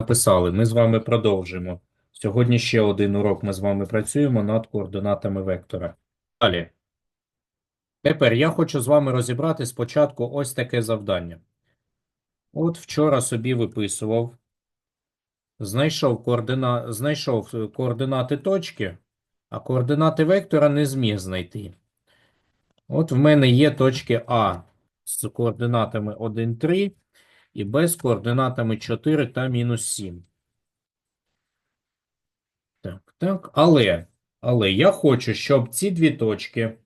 написали, ми з вами продовжимо. Сьогодні ще один урок ми з вами працюємо над координатами вектора. Далі. Тепер я хочу з вами розібрати спочатку ось таке завдання. От вчора собі виписував, знайшов, координа... знайшов координати точки, а координати вектора не зміг знайти. От в мене є точки А з координатами 1, 3 і Б з координатами 4 та мінус 7. Так, так, але, але я хочу, щоб ці дві точки,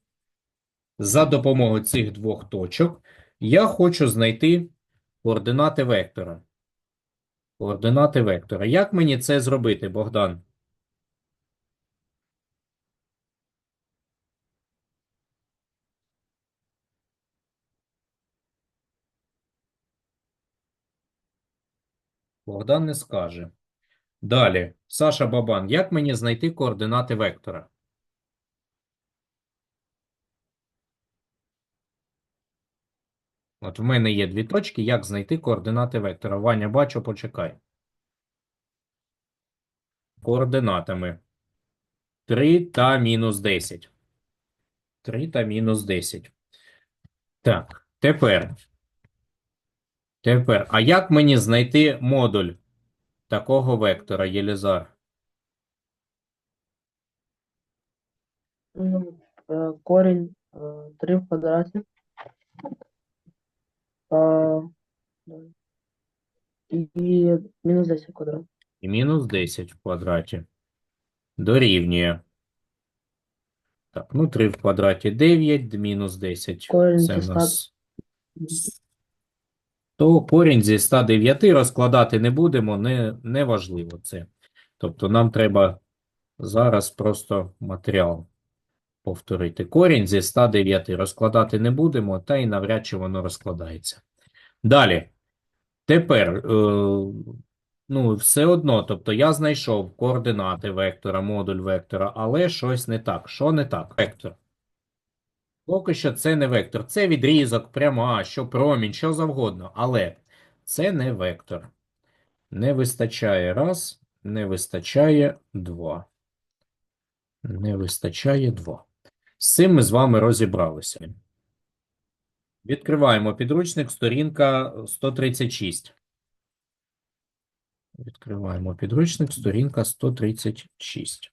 за допомогою цих двох точок, я хочу знайти координати вектора. Координати вектора. Як мені це зробити, Богдан? Богдан не скаже. Далі, Саша Бабан, як мені знайти координати вектора? От в мене є дві точки, як знайти координати вектора? Ваня, бачу, почекай. Координатами 3 та мінус 10. 3 та мінус 10. Так, тепер. Тепер, а як мені знайти модуль такого вектора, Єлізар? Ну, е, корінь е, 3 в квадраті. І мінус 10 в квадраті. І мінус 10 в квадраті. Дорівнює. Так, ну 3 в квадраті 9, мінус 10. Корінь Це в нас. То корінь зі 109 розкладати не будемо, не, не важливо це. Тобто нам треба зараз просто матеріал повторити. Корінь зі 109 розкладати не будемо, та й навряд чи воно розкладається. Далі. Тепер, е, ну, все одно, тобто я знайшов координати вектора, модуль вектора, але щось не так. Що не так? Вектор. Поки що це не вектор. Це відрізок, пряма, що промінь, що завгодно. Але це не вектор. Не вистачає раз, не вистачає два. Не вистачає два. З цим ми з вами розібралися. Відкриваємо підручник, сторінка 136. Відкриваємо підручник, сторінка 136.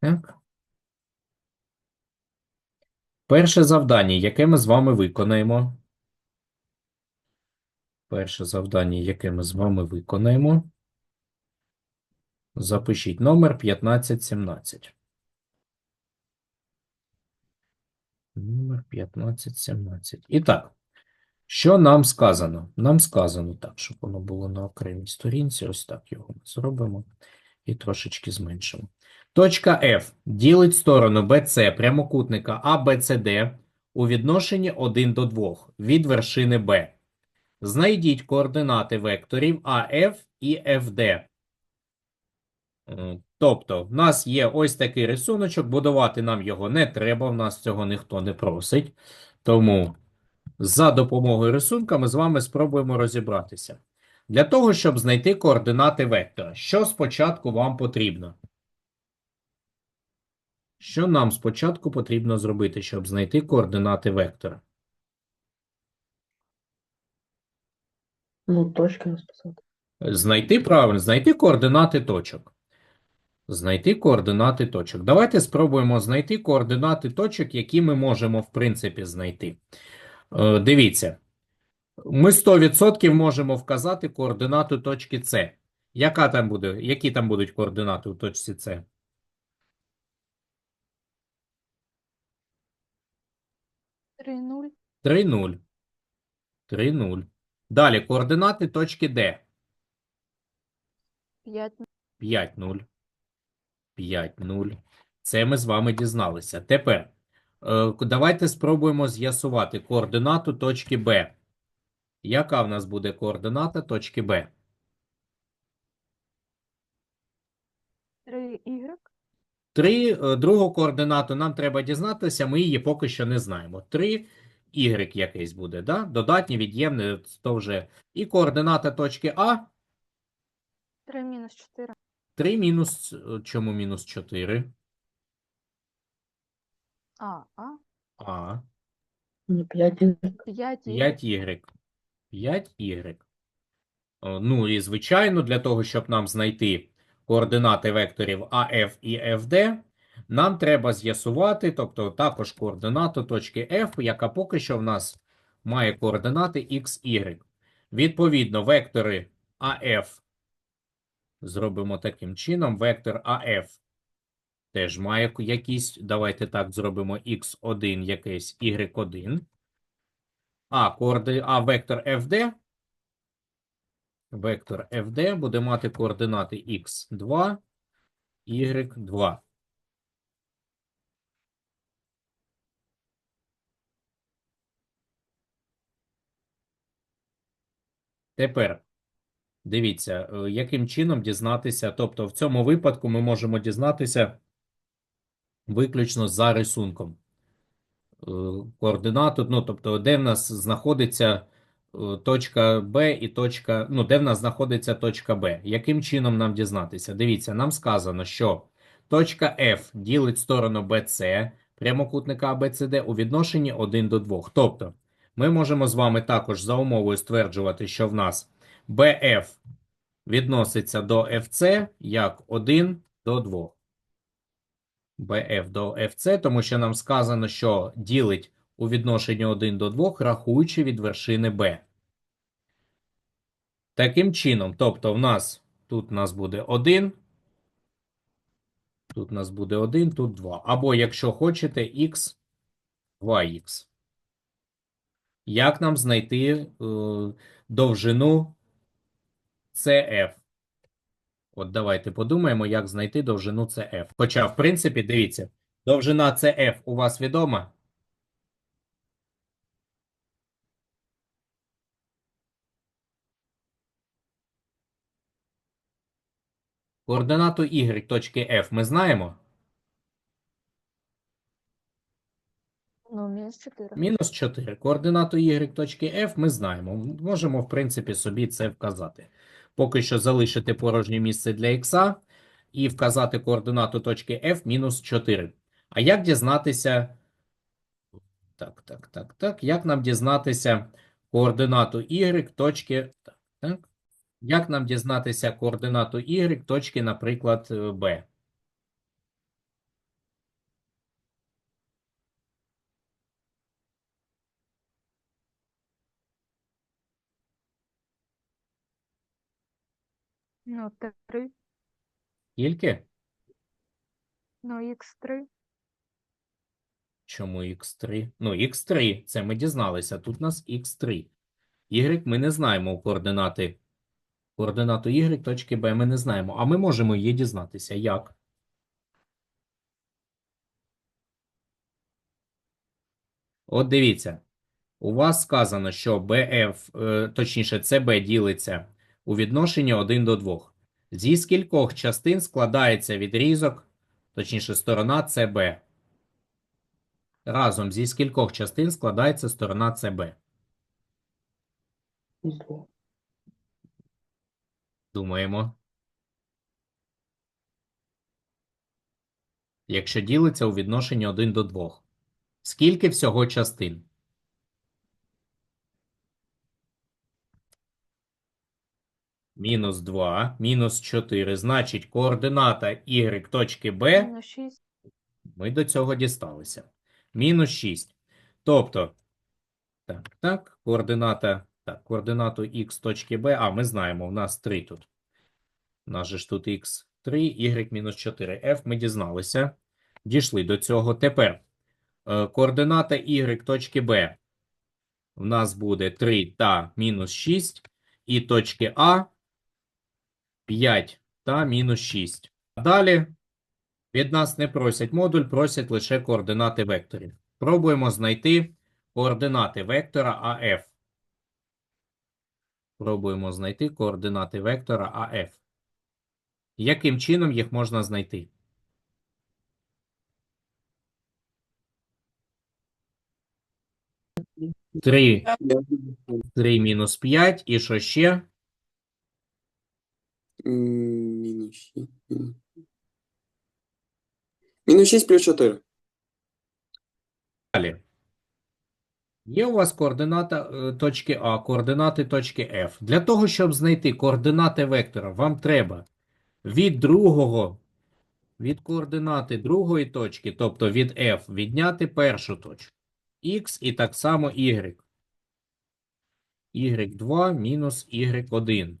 Так. Перше завдання, яке ми з вами виконаємо. Перше завдання, яке ми з вами виконаємо. Запишіть номер 1517. Номер 1517. І так, що нам сказано? Нам сказано так, щоб воно було на окремій сторінці. Ось так його ми зробимо і трошечки зменшимо. Точка F ділить сторону BC прямокутника ABCD у відношенні 1 до 2 від вершини B. Знайдіть координати векторів AF і FD. Тобто, в нас є ось такий рисуночок, будувати нам його не треба, в нас цього ніхто не просить. Тому за допомогою рисунка ми з вами спробуємо розібратися. Для того, щоб знайти координати вектора, що спочатку вам потрібно? Що нам спочатку потрібно зробити, щоб знайти координати вектора? Ну, точки розписати. Знайти правильно, знайти координати точок. Знайти координати точок. Давайте спробуємо знайти координати точок, які ми можемо, в принципі, знайти. Е, Дивіться, ми 100% можемо вказати координату точки С. Яка там буде, які там будуть координати у точці С? Три нуль 3,0. 3,0. Далі координати точки Д. п'ять 5-0. 5-0. Це ми з вами дізналися. Тепер е, давайте спробуємо з'ясувати координату точки Б. Яка в нас буде координата точки Б? 3, е, другу координату нам треба дізнатися, ми її поки що не знаємо. 3, y якийсь буде, да? додатні, від'ємне, то вже. І координата точки А. 3 мінус 4. 3 мінус, е, чому мінус 4? А, А. А. 5 5 5 y. 5 y. Ну і звичайно, для того, щоб нам знайти координати векторів AF і FD, нам треба з'ясувати, тобто також координату точки F, яка поки що в нас має координати x, y. Відповідно, вектори AF зробимо таким чином. Вектор AF теж має якісь, давайте так зробимо x1 якийсь, y1. А, коорди... а вектор FD Вектор FD буде мати координати x2, y2. Тепер дивіться, е, яким чином дізнатися. Тобто, в цьому випадку ми можемо дізнатися виключно за рисунком. Е, Координату, ну, тобто, де в нас знаходиться точка Б і точка, ну, де в нас знаходиться точка Б. Яким чином нам дізнатися? Дивіться, нам сказано, що точка F ділить сторону BC прямокутника ABCD у відношенні 1 до 2. Тобто, ми можемо з вами також за умовою стверджувати, що в нас BF відноситься до FC як 1 до 2. BF до FC, тому що нам сказано, що ділить у відношенні 1 до 2, рахуючи від вершини B. Таким чином, тобто в нас тут у нас буде 1, тут у нас буде 1, тут 2. Або, якщо хочете, x, 2х. Як нам знайти е, довжину CF? От давайте подумаємо, як знайти довжину CF. Хоча, в принципі, дивіться, довжина CF у вас відома? Координату y точки F ми знаємо? ну, мінус 4. Мінус 4. Координату y точки F ми знаємо. Можемо, в принципі, собі це вказати. Поки що залишити порожнє місце для x і вказати координату точки F мінус 4. А як дізнатися. Так, так, так, так. Як нам дізнатися координату y точки. Так, так. Як нам дізнатися координату y точки, наприклад, B? Ну, 3. Скільки? Ну, х3. Чому x3? Ну, x3, це ми дізналися. Тут у нас x3. Y ми не знаємо у координати. Координату y точки B ми не знаємо. А ми можемо її дізнатися. Як? От дивіться. У вас сказано, що BF, е, точніше, CB ділиться у відношенні 1 до 2. Зі скількох частин складається відрізок, точніше, сторона CB. Разом зі скількох частин складається сторона CB. Из 2. Думаємо. Якщо ділиться у відношенні 1 до 2. Скільки всього частин? Мінус 2, мінус 4. Значить, координата y точки B Ми до цього дісталися. Мінус 6. Тобто, так, так, координата, так, координату х точки b, а, ми знаємо, у нас 3 тут. У нас же ж тут х 3, y мінус 4, f ми дізналися. Дійшли до цього. Тепер е, координата y точки b в нас буде 3 та мінус 6, і точки А 5 та мінус 6. Далі від нас не просять модуль, просять лише координати векторів. Пробуємо знайти координати вектора АФ. Пробуємо знайти координати вектора АФ. Яким чином їх можна знайти? 3, 3 мінус 5. І що ще? Мінус 6. Мінус 6 плюс 4. Далі. Є у вас координата е, точки А, координати точки F. Для того, щоб знайти координати вектора, вам треба від другого, від координати другої точки, тобто від F, відняти першу точку. X і так само Y. Y2 мінус Y1.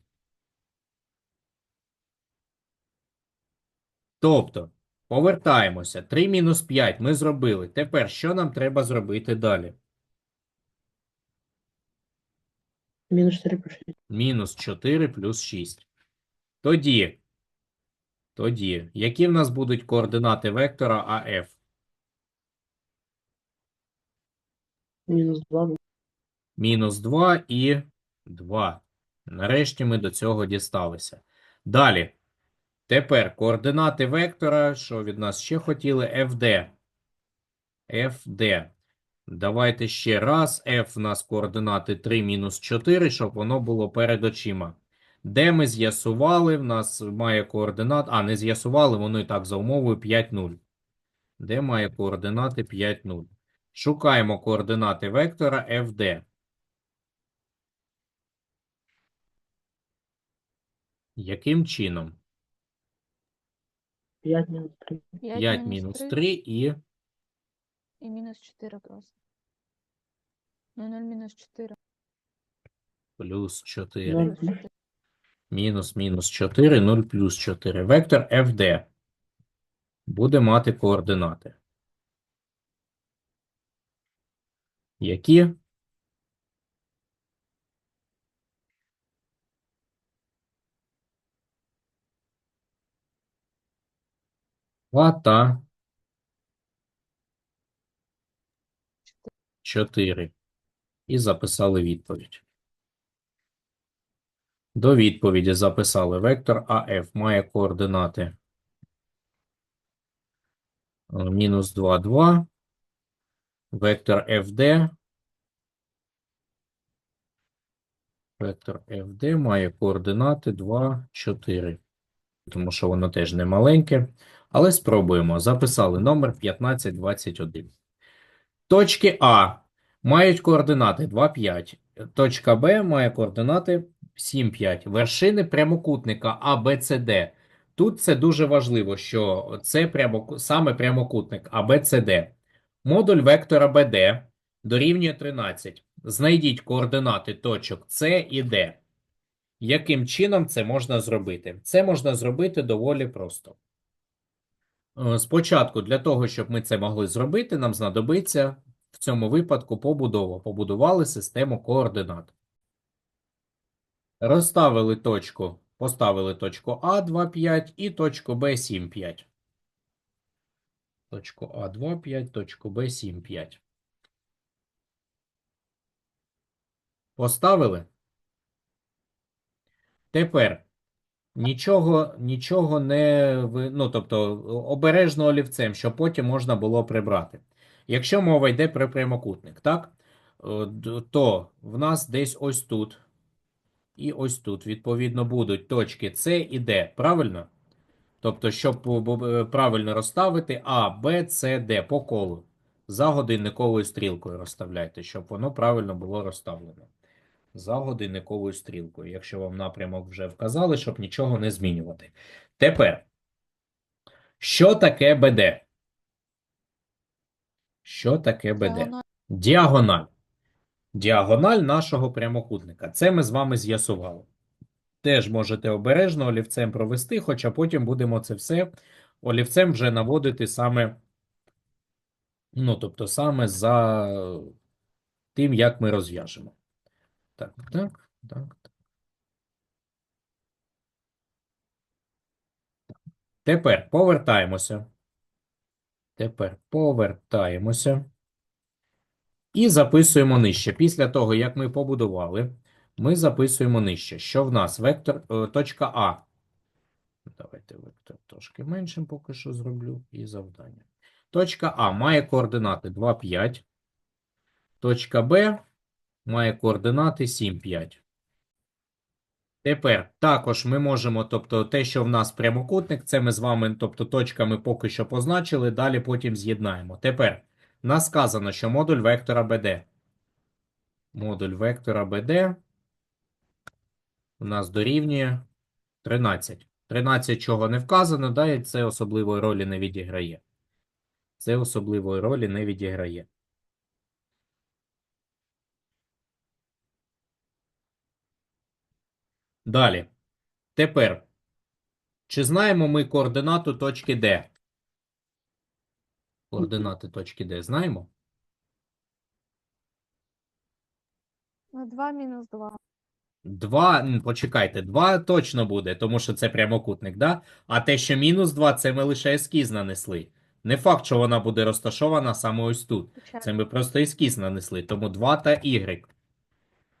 Тобто, повертаємося. 3 мінус 5 ми зробили. Тепер що нам треба зробити далі? Мінус 4 плюс 6. Мінус 4 плюс 6. Тоді, тоді, які в нас будуть координати вектора АФ? Мінус 2. Мінус 2 і 2. Нарешті ми до цього дісталися. Далі. Тепер координати вектора, що від нас ще хотіли, FD. FD. Давайте ще раз. F в нас координати 3 мінус 4, щоб воно було перед очима. Де ми з'ясували, в нас має координат, а не з'ясували, воно і так за умовою 5, 0. Де має координати 5, 0. Шукаємо координати вектора FD. Яким чином? 5 мінус 3. 5 мінус 3 і І мінус 4 просто. Ну, 0 мінус 4. плюс 4. Плюс 4. Мінус мінус 4, 0 плюс 4. Вектор FD буде мати координати. Які? Два та 4. І записали відповідь. До відповіді записали вектор АФ має координати мінус 2, 2. Вектор FD. Вектор FD має координати 2, 4. Тому що воно теж не маленьке. Але спробуємо. Записали номер 1521. Точки А мають координати 2, 5. Точка Б має координати 7, 5. Вершини прямокутника ABCD. Тут це дуже важливо, що це прямо, саме прямокутник ABCD. Модуль вектора BD дорівнює 13. Знайдіть координати точок С і Д. Яким чином це можна зробити? Це можна зробити доволі просто. Е, Спочатку, для того, щоб ми це могли зробити, нам знадобиться в цьому випадку побудова. Побудували систему координат. Розставили точку, поставили точку А 2, 5 і точку Б 7, 5. Точку А 2, 5, точку Б 7, 5. Поставили? Тепер нічого, нічого не ну, тобто обережно олівцем, щоб потім можна було прибрати. Якщо мова йде про прямокутник, так? Е, То в нас десь ось тут і ось тут, відповідно, будуть точки С і Д, правильно? Тобто, щоб е, правильно розставити А, Б, С, Д по колу. За годинниковою стрілкою розставляйте, щоб воно правильно було розставлено. За годинниковою стрілкою, якщо вам напрямок вже вказали, щоб нічого не змінювати. Тепер, що таке БД? Що таке БД? Діагональ. Діагональ. Діагональ нашого прямокутника. Це ми з вами з'ясували. Теж можете обережно олівцем провести, хоча потім будемо це все олівцем вже наводити саме, ну, тобто саме за тим, як ми розв'яжемо. Так, так, так. Тепер повертаємося. Тепер повертаємося. І записуємо нижче. Після того, як ми побудували, ми записуємо нижче. Що в нас? Вектор, е, точка А. Давайте вектор трошки меншим поки що зроблю. І завдання. Точка А має координати 2, 5. Точка Б має координати 7, 5. Тепер також ми можемо, тобто те, що в нас прямокутник, це ми з вами, тобто точками поки що позначили, далі потім з'єднаємо. Тепер нас сказано, що модуль вектора BD. Модуль вектора BD у нас дорівнює 13. 13 чого не вказано, да, і це особливої ролі не відіграє. Це особливої ролі не відіграє. Далі. Тепер. Чи знаємо ми координату точки Д? Координати точки Д знаємо? Ну, 2 мінус 2. 2, почекайте, 2 точно буде, тому що це прямокутник, да? А те, що мінус 2, це ми лише ескіз нанесли. Не факт, що вона буде розташована саме ось тут. Це ми просто ескіз нанесли, тому 2 та y.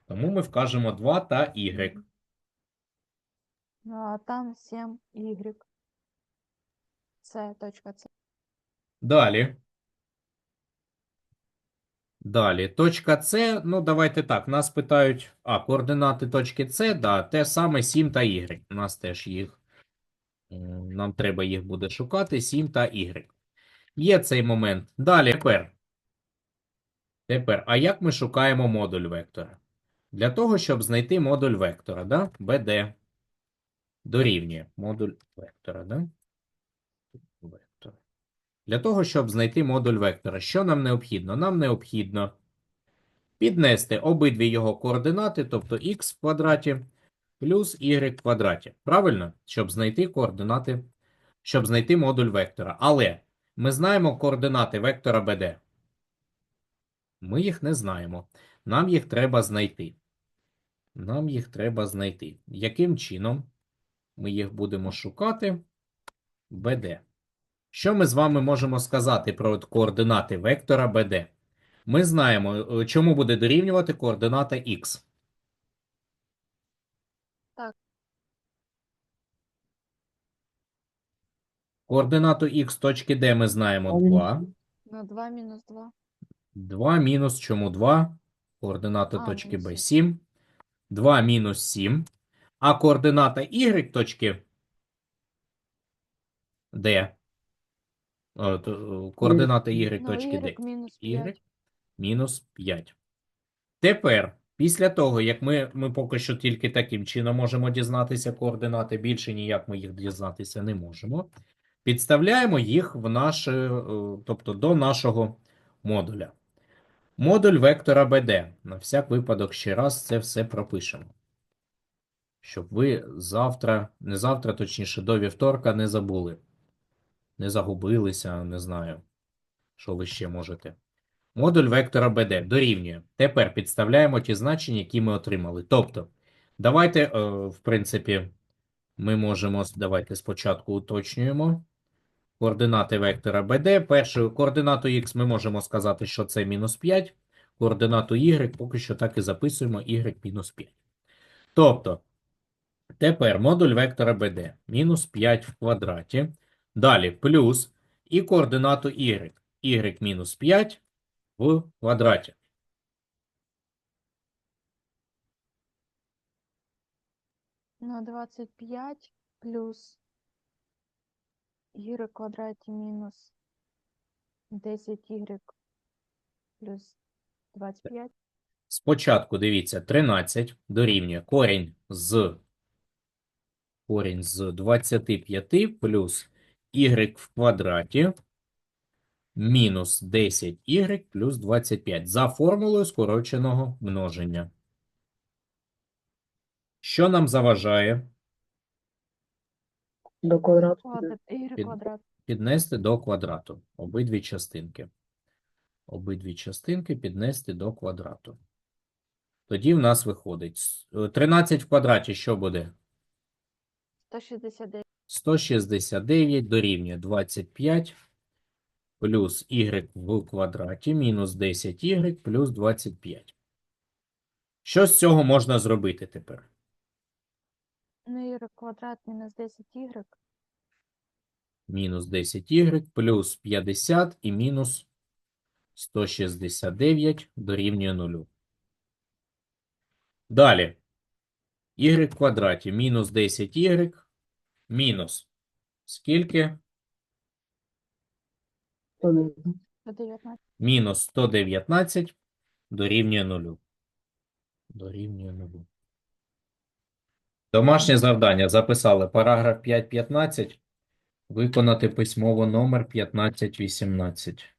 Тому ми вкажемо 2 та y. Там 7 y. Це точка С. Далі. Далі. Точка С, ну давайте так, нас питають, а, координати точки С, да, те саме 7 та y. У нас теж їх, нам треба їх буде шукати, 7 та y. Є цей момент. Далі, тепер. Тепер, а як ми шукаємо модуль вектора? Для того, щоб знайти модуль вектора, да? BD дорівнює модуль вектора, да? Для того, щоб знайти модуль вектора, що нам необхідно? Нам необхідно піднести обидві його координати, тобто х в квадраті плюс y в квадраті. Правильно? Щоб знайти координати, щоб знайти модуль вектора. Але ми знаємо координати вектора BD. Ми їх не знаємо. Нам їх треба знайти. Нам їх треба знайти. Яким чином ми їх будемо шукати? BD. Що ми з вами можемо сказати про координати вектора BD? Ми знаємо, е, чому буде дорівнювати координата X. Так. Координату X точки D ми знаємо 2. Ну, 2 мінус 2. 2 мінус чому 2? Координата А, точки мінус B сім. 7. 2 мінус 7. А координата Y точки D. О, е, Координата Y Ну, точки D. y мінус 5. Тепер, після того, як ми, ми поки що тільки таким чином можемо дізнатися координати, більше ніяк ми їх дізнатися не можемо, підставляємо їх в наше, е, тобто до нашого модуля. Модуль вектора BD. На всяк випадок ще раз це все пропишемо. Щоб ви завтра, не завтра, точніше, до вівторка не забули. Не загубилися, не знаю, що ви ще можете. Модуль вектора BD дорівнює. Тепер підставляємо ті значення, які ми отримали. Тобто, давайте, е, в принципі, ми можемо, давайте спочатку уточнюємо. Координати вектора BD. Першу координату X ми можемо сказати, що це мінус 5. Координату Y поки що так і записуємо y мінус 5. Тобто, тепер модуль вектора BD мінус 5 в квадраті. Далі плюс і координату y. y мінус 5 в квадраті. Ну, 25 плюс y в квадраті мінус 10y плюс 25. Спочатку дивіться, 13 дорівнює корінь з корінь з 25 плюс y в квадраті мінус 10y плюс 25 за формулою скороченого множення. Що нам заважає До квадрату. Під- піднести до квадрату? Обидві частинки. Обидві частинки піднести до квадрату. Тоді в нас виходить е, 13 в квадраті що буде? 169. 169 дорівнює 25 плюс y в квадраті мінус 10y плюс 25. Що з цього можна зробити тепер? Ну, y квадрат мінус 10y. Мінус 10y плюс 50 і мінус 169 дорівнює 0. Далі. Y в квадраті мінус 10y мінус. Скільки? 119. 119. Мінус 119 дорівнює 0. Дорівнює 0. Домашнє завдання. Записали параграф 5.15. Виконати письмово номер 15.18.